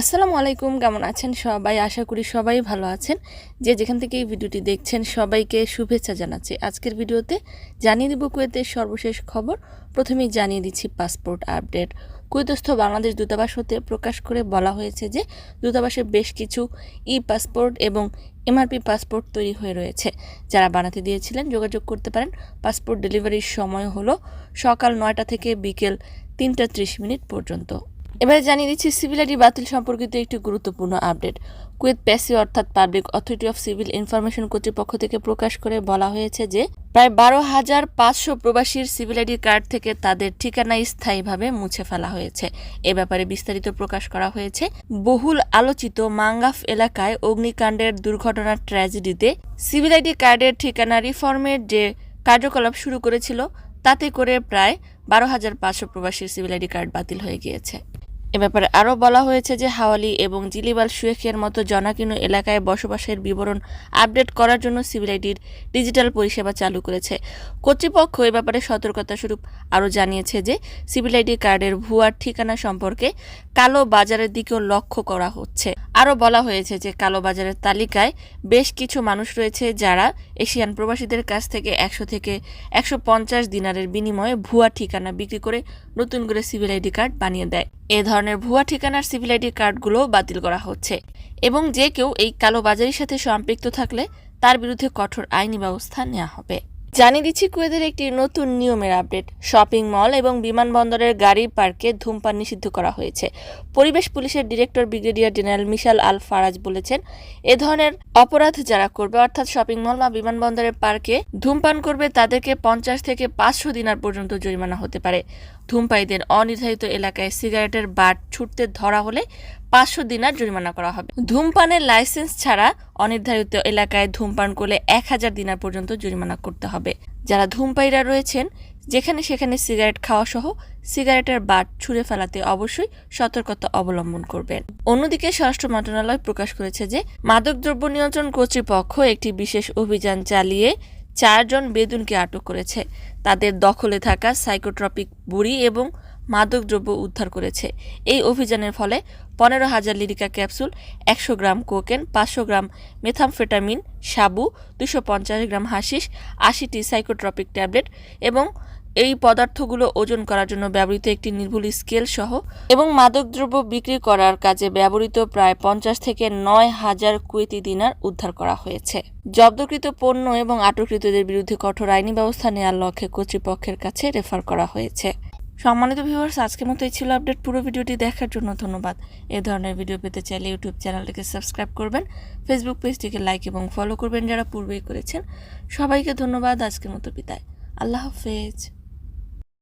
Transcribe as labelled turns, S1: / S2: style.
S1: আসসালামু আলাইকুম, কেমন আছেন সবাই? আশা করি সবাই ভালো আছেন। যে যেখান থেকে এই ভিডিওটি দেখছেন, সবাইকে শুভেচ্ছা জানাচ্ছি। আজকের ভিডিওতে জানিয়ে দেব কুয়েতের সর্বশেষ খবর। প্রথমেই জানিয়ে দিচ্ছি পাসপোর্ট আপডেট। কুয়েতস্থ বাংলাদেশ দূতাবাস হতে প্রকাশ করে বলা হয়েছে যে, দূতাবাসে বেশ কিছু ই পাসপোর্ট এবং এমআরপি পাসপোর্ট তৈরি হয়ে রয়েছে। যারা বানাতে দিয়েছিলেন, যোগাযোগ করতে পারেন। পাসপোর্ট ডেলিভারির সময় হলো সকাল নয়টা থেকে বিকেল তিনটা ত্রিশ মিনিট পর্যন্ত। এবারে জানিয়ে দিচ্ছি, সিভিল আইডি বাতিল সম্পর্কিত একটি গুরুত্বপূর্ণ আপডেট। কুয়েত প্যাসি অর্থাৎ public authority of civil information কর্তৃপক্ষ থেকে প্রকাশ করে বলা হয়েছে যে, প্রায় বারো হাজার পাঁচশো প্রবাসীর সিভিল আইডি কার্ড থেকে তাদের ঠিকানা স্থায়ীভাবে মুছে ফেলা হয়েছে। এ ব্যাপারে বিস্তারিত প্রকাশ করা হয়েছে। বহুল আলোচিত মাঙ্গাফ এলাকায় অগ্নিকাণ্ডের দুর্ঘটনার ট্র্যাজেডিতে সিভিল আইডি কার্ডের ঠিকানা রিফর্মের যে কার্যকলাপ শুরু করেছিল, তাতে করে প্রায় বারো হাজার পাঁচশো প্রবাসীর সিভিল আইডি কার্ড বাতিল হয়ে গিয়েছে। এ ব্যাপারে আরও বলা হয়েছে যে হাওয়ালি এবং জিলিবাল সুয়েখের মতো জনাকীর্ণ এলাকায় বসবাসের বিবরণ আপডেট করার জন্য সিভিল আইডির ডিজিটাল পরিষেবা চালু করেছে। কর্তৃপক্ষ এ ব্যাপারে সতর্কতা স্বরূপ আরও জানিয়েছে যে সিভিল আইডি কার্ডের ভুয়ার ঠিকানা সম্পর্কে কালো বাজারের দিকেও লক্ষ্য করা হচ্ছে। আরও বলা হয়েছে যে কালো বাজারের তালিকায় বেশ কিছু মানুষ রয়েছে যারা এশিয়ান প্রবাসীদের কাছ থেকে একশো থেকে একশো পঞ্চাশ দিনারের বিনিময়ে ভুয়া ঠিকানা বিক্রি করে নতুন করে সিভিল আইডি কার্ড বানিয়ে দেয়। এ ধরনের ভুয়া ঠিকানার সিভিল আইডি কার্ডগুলো বাতিল করা হচ্ছে। এবং যে কেউ এই কালো বাজারের সাথে সম্পৃক্ত থাকলে তার বিরুদ্ধে কঠোর আইনি ব্যবস্থা নেওয়া হবে। জানিয়ে দিচ্ছি কুয়েদের একটি নতুন নিয়মের আপডেট। শপিং মল এবং বিমানবন্দরের গাড়ি পার্কে ধূমপান নিষিদ্ধ করা হয়েছে। পরিবেশ পুলিশের ডিরেক্টর ব্রিগেডিয়ার জেনারেল মিশাল আল ফারাজ বলেছেন, এ ধরনের অপরাধ যারা করবে, অর্থাৎ শপিং মল বা বিমানবন্দরের পার্কে ধূমপান করবে, তাদেরকে পঞ্চাশ থেকে পাঁচশো দিনার পর্যন্ত জরিমানা হতে পারে। ধূমপায়ীদের অনির্ধারিত এলাকায় সিগারেটের বাট ছুটতে ধরা হলে পাঁচশো দিনার জরিমানা করা হবে। ধূমপানের লাইসেন্স ছাড়া অনির্ধারিত এলাকায় ধূমপান করলে এক হাজার দিনার পর্যন্ত জরিমানা করতে হবে। যারা ধূমপায়ীরা রয়েছেন, যেখানে সেখানে সিগারেট খাওয়া সহ সিগারেটের বাট ছুঁড়ে ফেলাতে অবশ্যই সতর্কতা অবলম্বন করবেন। অন্যদিকে স্বরাষ্ট্র মন্ত্রণালয় প্রকাশ করেছে যে, মাদকদ্রব্য নিয়ন্ত্রণ কর্তৃপক্ষ একটি বিশেষ অভিযান চালিয়ে চারজন বেদুনকে আটক করেছে। তাদের দখলে থাকা সাইকোট্রপিক বুড়ি এবং মাদকদ্রব্য উদ্ধার করেছে। এই অভিযানের ফলে পনেরো হাজার লিরিকা ক্যাপসুল, একশো গ্রাম কোকেন, পাঁচশো গ্রাম মেথামফেটামিন, সাবু, দুশো পঞ্চাশ গ্রাম হাসিস, আশিটি সাইকোট্রপিক ট্যাবলেট এবং এই পদার্থগুলো ওজন করার জন্য ব্যবহৃত একটি নির্ভুল স্কেল সহ এবং মাদকদ্রব্য বিক্রি করার কাজে ব্যবহৃত প্রায় পঞ্চাশ থেকে নয় হাজার কুয়েতি দিনার উদ্ধার করা হয়েছে। জব্দকৃত পণ্য এবং আটককৃতদের বিরুদ্ধে কঠোর আইনি ব্যবস্থা নেওয়ার লক্ষ্যে কর্তৃপক্ষের কাছে রেফার করা হয়েছে। সম্মানিত ভিউয়ার্স, আজকের মতো এই ছিল আপডেট। পুরো ভিডিওটি দেখার জন্য ধন্যবাদ। এ ধরনের ভিডিও পেতে চাইলে ইউটিউব চ্যানেলটিকে সাবস্ক্রাইব করবেন, ফেসবুক পেজটিকে লাইক এবং ফলো করবেন যারা পূর্বেই করেছেন। সবাইকে ধন্যবাদ। আজকের মতো বিদায়। আল্লাহ হাফেজ।